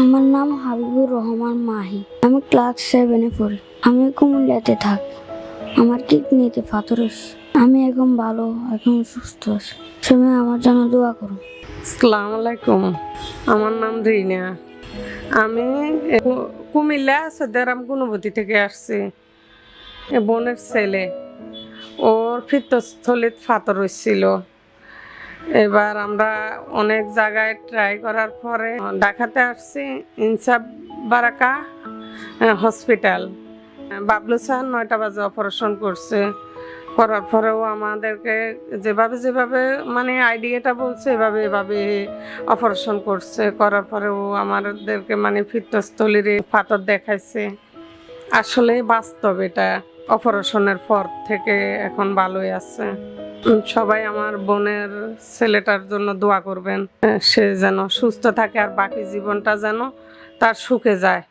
আমার নাম হাবিবুর রহমান মাহি। আমি ক্লাস সেভেনে পড়ি। আমি কুমিল্লাতে থাকি। আমার কিডনিতে পাথর আমি এখন ভালো, এখন সুস্থ আছি। সবাই আমার জন্য দোয়া করুন আসসালামু আলাইকুম। আমার নাম রিনা। আমি কুমিল্লা সদারাম গুণবতী থেকে আসছি। বোনের ছেলে। ওর ফিতস্থলিত ফাতর হয়েছিল। এবার আমরা অনেক জায়গায় ট্রাই করার পরে ঢাকাতে আসছি, ইনসাফ বারাকা হসপিটাল বাবলু স্যার নয়টা বাজে অপারেশন করছে। করার পরেও আমাদেরকে যেভাবে যেভাবে মানে আইডিয়াটা বলছে, এভাবে এভাবে অপারেশন করছে। করার পরেও আমাদেরকে মানে ফিত্তস্থলীর পাথর দেখাইছে। আসলে বাস্তব এটা। অপারেশনের পর থেকে এখন ভালোই আছে। সবাই আমার বোনের ছেলেটার জন্য দোয়া করবেন। সে যেন সুস্থ থাকে আর বাকি জীবনটা যেন তার সুখে যায়।